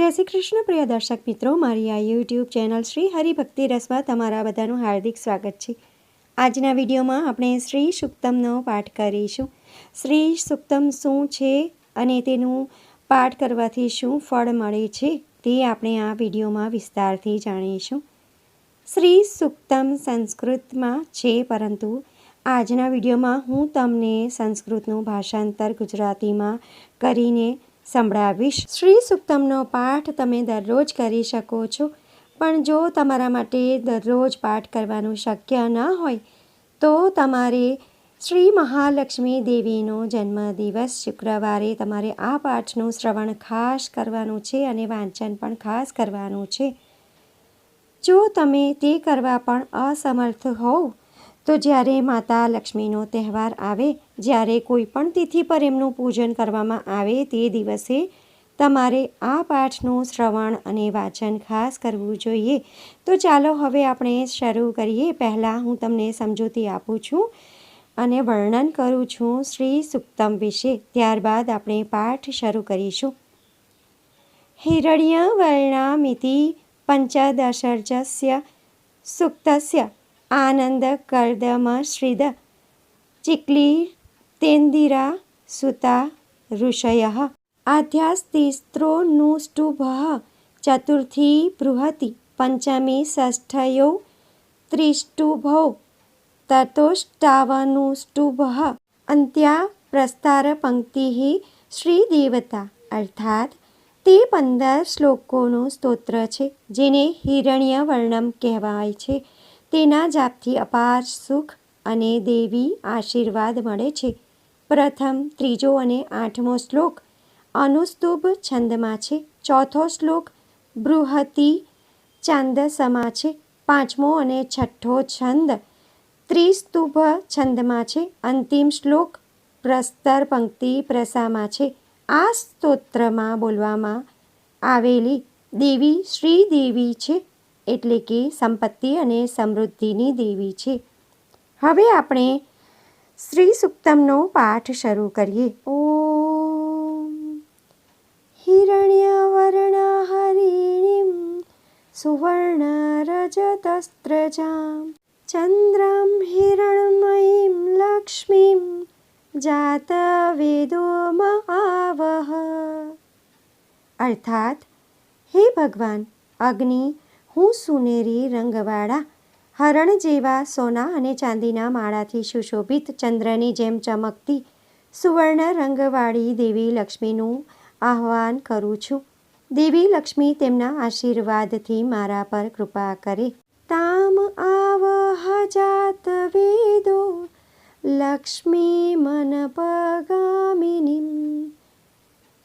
જય શ્રી કૃષ્ણ, પ્રિય દર્શક મિત્રો. મારી આ યુટ્યુબ ચેનલ શ્રી હરિભક્તિ રસમાં તમારા બધાનું હાર્દિક સ્વાગત છે. આજના વિડીયોમાં આપણે શ્રી સુક્તમનો પાઠ કરીશું. શ્રી સુક્તમ શું છે અને તેનું પાઠ કરવાથી શું ફળ મળે છે તે આપણે આ વિડીયોમાં વિસ્તારથી જાણીશું. શ્રી સુક્તમ સંસ્કૃતમાં છે, પરંતુ આજના વિડીયોમાં હું તમને સંસ્કૃતનું ભાષાંતર ગુજરાતીમાં કરીને સંભળાવીશ. શ્રી સુક્તમનો પાઠ તમે દરરોજ કરી શકો છો. પણ જો તમારા માટે દરરોજ પાઠ કરવાનું શક્ય ન હોય, તો તમારે શ્રી મહાલક્ષ્મી દેવીનો જન્મદિવસ શુક્રવારે તમારે આ પાઠનું શ્રવણ ખાસ કરવાનું છે અને વાંચન પણ ખાસ કરવાનું છે. જો તમે તે કરવા પણ અસમર્થ હોવ તો જ્યારે માતા લક્ષ્મીનો તહેવાર આવે, જ્યારે કોઈ પણ તિથિ પર એમનું પૂજન કરવામાં આવે તે દિવસે તમારે આ પાઠનું શ્રવણ અને વાંચન ખાસ કરવું જોઈએ. તો ચાલો હવે આપણે શરૂ કરીએ. પહેલાં હું તમને સમજૂતી આપું છું અને વર્ણન કરું છું શ્રી સુક્તમ વિશે. ત્યારબાદ આપણે પાઠ શરૂ કરીશું. હિરણ્ય વર્ણામિતિ પંચદશર્જસ્ય સુક્તસ્ય આનંદ કર્દમશ્રિદ ચિકલી તેન્દિરા સુતા, ઋષય. આધ્યાસ્તિસ્ત્રોનુષ્ટુભ, ચતુર્થી બૃહતિ, પંચમી ષષ્ઠયો, ત્રિષ્ટુભો તતોષ્ટાવનુષ્ટુભ અંત્યા પ્રસ્તાર પંક્તિ શ્રીદેવતા. અર્થાત, તે પંદર શ્લોકોનું સ્તોત્ર છે, જેને હિરણ્ય વર્ણમ કહેવાય છે. તેના જાપથી અપાર સુખ અને દેવી આશીર્વાદ મળે છે. પ્રથમ, ત્રીજો અને આઠમો શ્લોક અનુસ્તુભ છંદમાં છે. ચોથો શ્લોક બૃહતિ ચાંદસમાં છે. પાંચમો અને છઠ્ઠો છંદ ત્રિસ્તુભ છંદમાં છે. અંતિમ શ્લોક પ્રસ્તર પંક્તિ પ્રસામાં છે. આ સ્તોત્રમાં બોલવામાં આવેલી દેવી શ્રીદેવી છે. એટલે કે સંપત્તિ અને સમૃદ્ધિની દેવી છે. હવે આપણે શ્રી સુક્તમનો પાઠ શરૂ કરીએ. ઓ હિરણ્યવર્ણા હરિણીમ સુવર્ણ રજતસ્ત્રજામ ચંદ્રમ હિરણમયીમ લક્ષ્મીમ જાતવેદો આવહ. અર્થાત, હે ભગવાન, અગ્નિ હું સુનેરી રંગવાળા, હરણ જેવા સોના અને ચાંદીના માળાથી સુશોભિત ચંદ્રની જેમ ચમકતી સુવર્ણ રંગવાળી દેવી લક્ષ્મીનું આહ્વાન કરું છું. દેવી લક્ષ્મી તેમના આશીર્વાદથી મારા પર કૃપા કરે. તામ આવ જાત વેદો, લક્ષ્મી મન પગામિની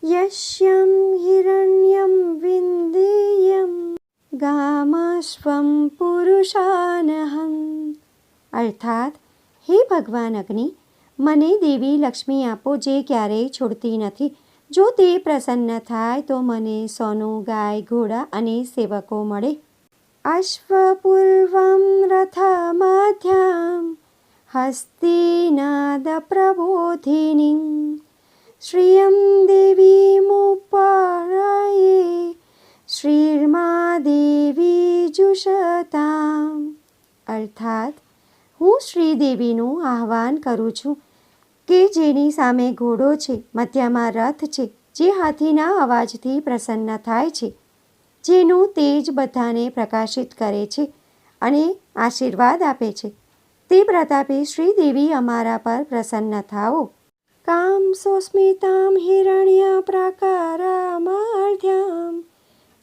યશ્યમ હિરણ્યમ વિંદેયમ ગામસ્વમ પુરુષાનહં। અર્થાત, હે ભગવાન અગ્નિ, મને દેવી લક્ષ્મી આપો જે ક્યારેય છોડતી નથી. જો તે પ્રસન્ન થાય તો મને સોનું, ગાય, ઘોડા અને સેવકો મળે. અશ્વપૂર્વમ રથમાધ્યામ હસ્તિનાદ પ્રબોધિની શ્રિયં દેવીમુપારયે શ્રીર્મા દેવી અર્થાત, હું શ્રીદેવીનું આહ્વાન કરું છું કે જેની સામે ઘોડો છે, મધ્યમાં રથ છે, જે હાથીના અવાજથી પ્રસન્ન થાય છે, જેનું તેજ બધાને પ્રકાશિત કરે છે અને આશીર્વાદ આપે છે. તે પ્રતાપે શ્રીદેવી અમારા પર પ્રસન્ન થાઓ. કામ સોસ્મિતામ હિરણ્ય પ્રાકારામાર્ધ્યામ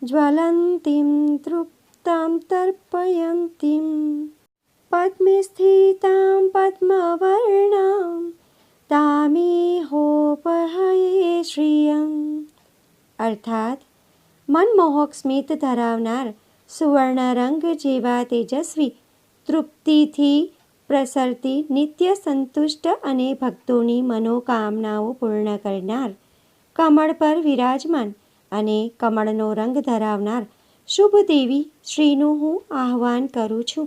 જ્વલંતીમ તૃપ્તામ तर्पयन्तीं। पद्मे स्थितां पद्मवर्णां। तामेहोपहये શ્રિયમ અર્થાત મનમોહક સ્મિત ધરાવનાર સુવર્ણ રંગ જેવા તેજસ્વી તૃપ્તિથી પ્રસરતી નિત્ય સંતુષ્ટ અને ભક્તોની મનોકામનાઓ પૂર્ણ કરનાર કમળ પર વિરાજમાન અને કમળનો રંગ ધરાવનાર શુભ દેવી શ્રીનું હું આહ્વાન કરું છું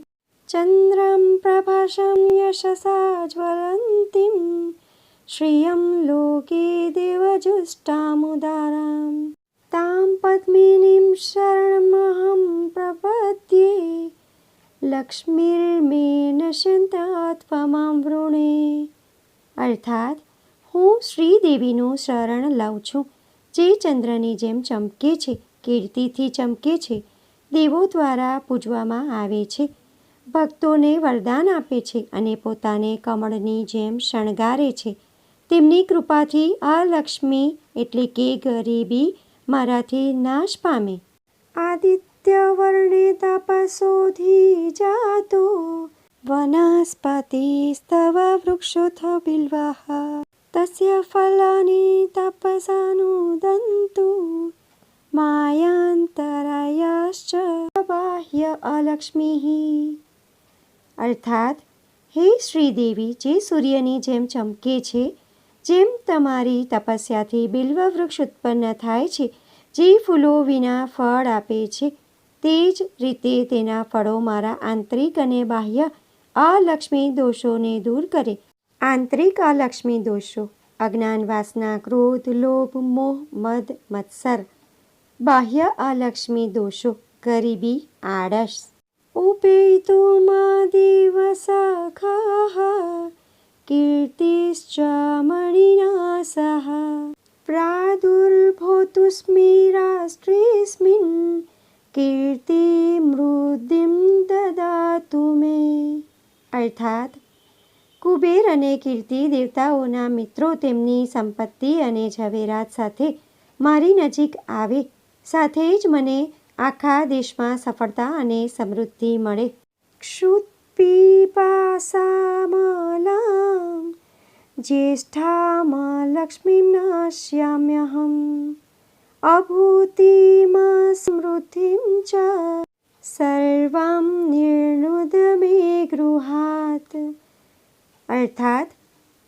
ચંદ્રમ પ્રભાશમ યશસા જ્વલંતિમ શ્રિયમ લોકે દેવજુષ્ટામુદારામ તામ પદ્મિનીમ શરણમહમ પ્રપદ્યે લક્ષ્મીર્મે નશ્યંતાત્વમાં વૃણે અર્થાત હું શ્રીદેવીનું શરણ લઉં છું જે ચંદ્રની જેમ ચમકે છે કીર્તિથી ચમકે છે. દેવો દ્વારા પૂજવામાં આવે છે. ભક્તોને વરદાન આપે છે અને પોતાને કમળની જેમ શણગારે છે. તેમની કૃપાથી આ લક્ષ્મી એટલે કે ગરીબી મારાથી નાશ પામે. આદિત્ય વર્ણે તપસોધી જાતો. વનસ્પતિ સ્તવ વૃક્ષોથ બિલ્વાહ. તસ્ય ફલાની તપસાનુદંતુ. માયાંતરાયાશ્ચ બાહ્ય અલક્ષ્મી અર્થાત હે શ્રીદેવી જે સૂર્યની જેમ ચમકે છે જેમ તમારી તપસ્યાથી બિલ્વ વૃક્ષ ઉત્પન્ન થાય છે, જે ફૂલો વિના ફળ આપે છે, તે જ રીતે તેના ફળો મારા આંતરિક અને બાહ્ય અલક્ષ્મી દોષોને દૂર કરે. આંતરિક અલક્ષ્મી દોષો, અજ્ઞાન વાસના ક્રોધ, લોભ, મોહ, મદ, મત્સર બાહ્ય અલક્ષ્મી દોષો, ગરીબી, આળસ. ઉપેતો મા દિવસખાહ કીર્તિશ્ચ મણિનાસહ પ્રાદુર્ભોતુ સ્મિરાષ્ટ્રેસ્મિન કીર્તિ મૃદિમ દદાતુ મે. અર્થાત, કુબેર અને કીર્તિ દેવતાઓના મિત્રો તેમની સંપત્તિ અને ઝવેરાત સાથે મારી નજીક આવે સાથે જ મને આખા દેશમાં સફળતા અને સમૃદ્ધિ મળે. ક્ષુત્પિપાસામલામ જ્યેષ્ઠામલક્ષ્મીમ નશ્યામ્યહમ અભૂતિમ સમૃદ્ધિમ ચ, સર્વમ નિર્ણુદ મે ગૃહાત અર્થાત,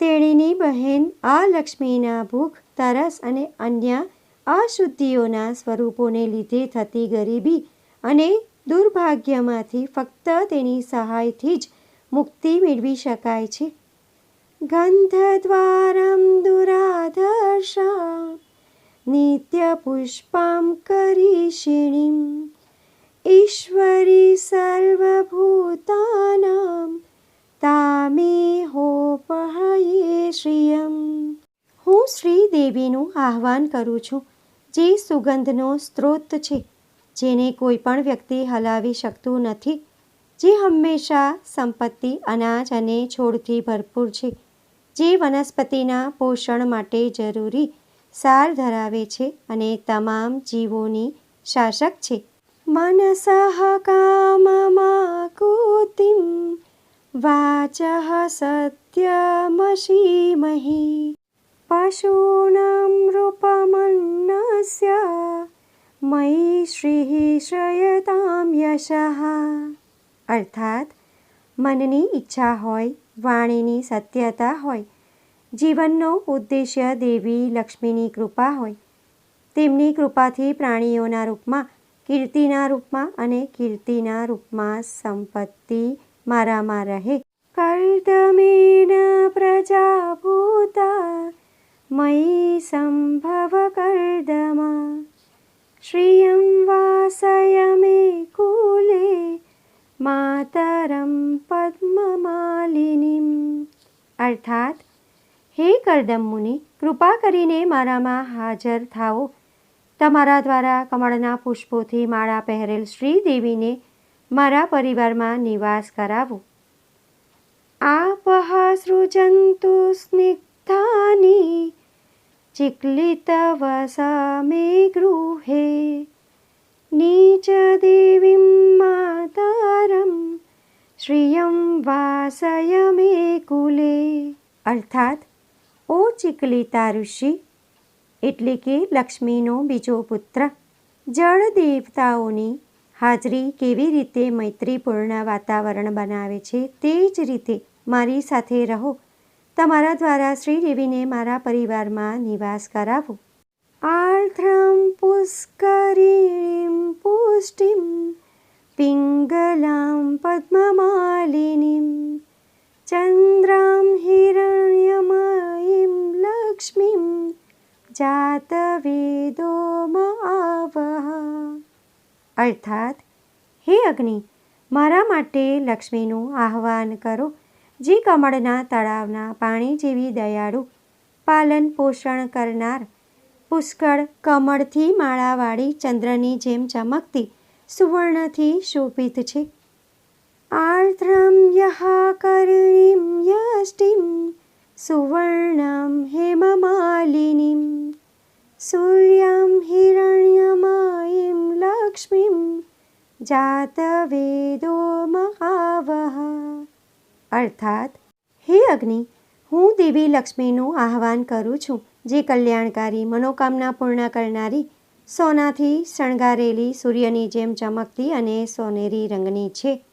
તેણીની બહેન આ લક્ષ્મીના ભૂખ, તરસ અને અન્ય અશુદ્ધિઓના સ્વરૂપોને લીધે થતી ગરીબી અને દુર્ભાગ્યમાંથી ફક્ત તેની સહાયથી જ મુક્તિ મેળવી શકાય છે. ગંધદ્વારમ દુરાધર્ષા નિત્ય પુષ્પામ કરીષિણીમ ઈશ્વરી સર્વભૂતાનામ, તામે હોપહયે શ્રિયમ. હું શ્રી દેવીનું આહ્વાન કરું છું. જે સુગંધનો સ્ત્રોત છે, જેને કોઈ પણ વ્યક્તિ હલાવી શકતું નથી, જે હંમેશા સંપત્તિ, અનાજ અને છોડથી ભરપૂર છે, જે વનસ્પતિના પોષણ માટે જરૂરી સાર ધરાવે છે અને તમામ જીવોની શાસક છે. મનસઃ કામમાકુતિમ વાચઃ સત્યમશીમહી પશૂનાં રૂપમન્નસ્ય मयि श्रीः श्रयतां यशः। અર્થાત મનની ઈચ્છા હોય વાણીની સત્યતા હોય જીવનનો ઉદ્દેશ્ય દેવી લક્ષ્મીની કૃપા હોય તેમની કૃપાથી પ્રાણીઓના રૂપમાં, કીર્તિના રૂપમાં અને કીર્તિના રૂપમાં સંપત્તિ મારામાં રહે. કર્દમેન પ્રજાભૂતા સંભવ કર્દમા શ્રિયં વાસય મે કુલે માતરમ પદ્મમાલિનીમ અર્થાત હે કરદમ મુનિ કૃપા કરીને મારામાં હાજર થાઓ તમારા દ્વારા કમળના પુષ્પોથી માળા પહેરેલ શ્રીદેવીને મારા પરિવારમાં નિવાસ કરાવો. આપહ સૃજંતુ સ્નિગ્ધાની ચિક્લિતવસમે ગૃહે નીચ દેવીં માતરમ શ્રિયં વાસય મે કુલે અર્થાત ઓ ચિકલિતા ઋષિ એટલે કે લક્ષ્મીનો બીજો પુત્ર, જળ દેવતાઓની હાજરી કેવી રીતે મૈત્રીપૂર્ણ વાતાવરણ બનાવે છે તે જ રીતે મારી સાથે રહો. તમારા દ્વારા શ્રીદેવીને મારા પરિવારમાં નિવાસ કરાવો. આર્દ્રમ પુષ્કરીણીમ પુષ્ટિમ, પિંગલામ પદ્મમાલિનીમ, ચંદ્રામ હિરણ્યમયીમ લક્ષ્મીમ, જાતવેદોમ આવહ. અર્થાત, હે અગ્નિ, મારા માટે લક્ષ્મીનું આહ્વાન કરો. જે કમળના તળાવના પાણી જેવી દયાળુ પાલન પોષણ કરનાર પુષ્કળ કમળથી માળાવાળી ચંદ્રની જેમ ચમકતી સુવર્ણથી શોભિત છે. આર્દ્રમ યહા કરણીમ યષ્ટિમ સુવર્ણમ હેમમાલિનીમ સૂર્યમ હિરણ્યમાયીમ લક્ષ્મીમ જાતવેદો મહાવહ અર્થાત, હે અગ્નિ, હું દેવી લક્ષ્મીનું આહ્વાન કરું છું, જે કલ્યાણકારી, મનોકામના પૂર્ણ કરનારી, સોનાથી શણગારેલી સૂર્યની જેમ ચમકતી અને સોનેરી રંગની છે.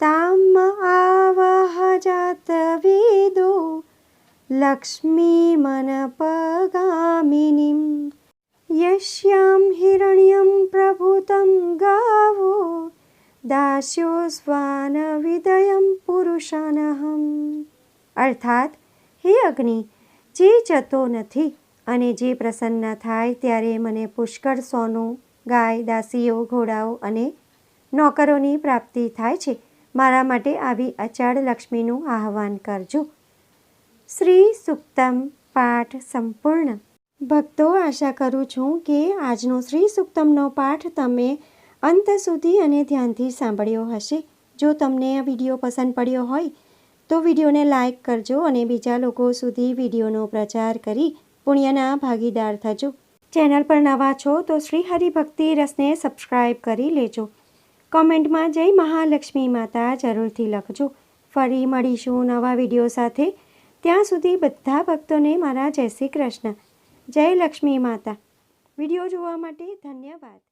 તામ આવાહ જાત વેદો, લક્ષ્મી મનપગામિનીમ યશ્યામ હિરણ્યમ પ્રભુતમ ગાવો દાસ્યો સ્વાન વિદયમ પુરુષાનહમ અર્થાત હે અગ્નિ જે જતો નથી અને જે પ્રસન્ન થાય ત્યારે મને પુષ્કળ સોનું, ગાય, દાસીઓ, ઘોડાઓ અને નોકરોની પ્રાપ્તિ થાય છે. મારા માટે આવી અચાળ લક્ષ્મીનું આહ્વાન કરજો. શ્રી સુક્તમ પાઠ સંપૂર્ણ. ભક્તો, આશા કરું છું કે આજનો શ્રી સુક્તમનો પાઠ તમે અંત સુધી અને ધ્યાનથી સાંભળ્યો હશે. જો તમને આ વીડિયો પસંદ પડ્યો હોય, તો વિડીયોને લાઇક કરજો અને બીજા લોકો સુધી વિડીયોનો પ્રચાર કરી પુણ્યના ભાગીદાર થજો. ચેનલ પર નવા છો તો શ્રી હરિભક્તિ રસને સબસ્ક્રાઇબ કરી લેજો. કોમેન્ટમાં જય મહાલક્ષ્મી માતા જરૂરથી લખજો. ફરી મળીશું નવા વીડિયો સાથે. ત્યાં સુધી બધા ભક્તોને મારા જય શ્રી કૃષ્ણ. જય લક્ષ્મી માતા. વીડિયો જોવા માટે ધન્યવાદ.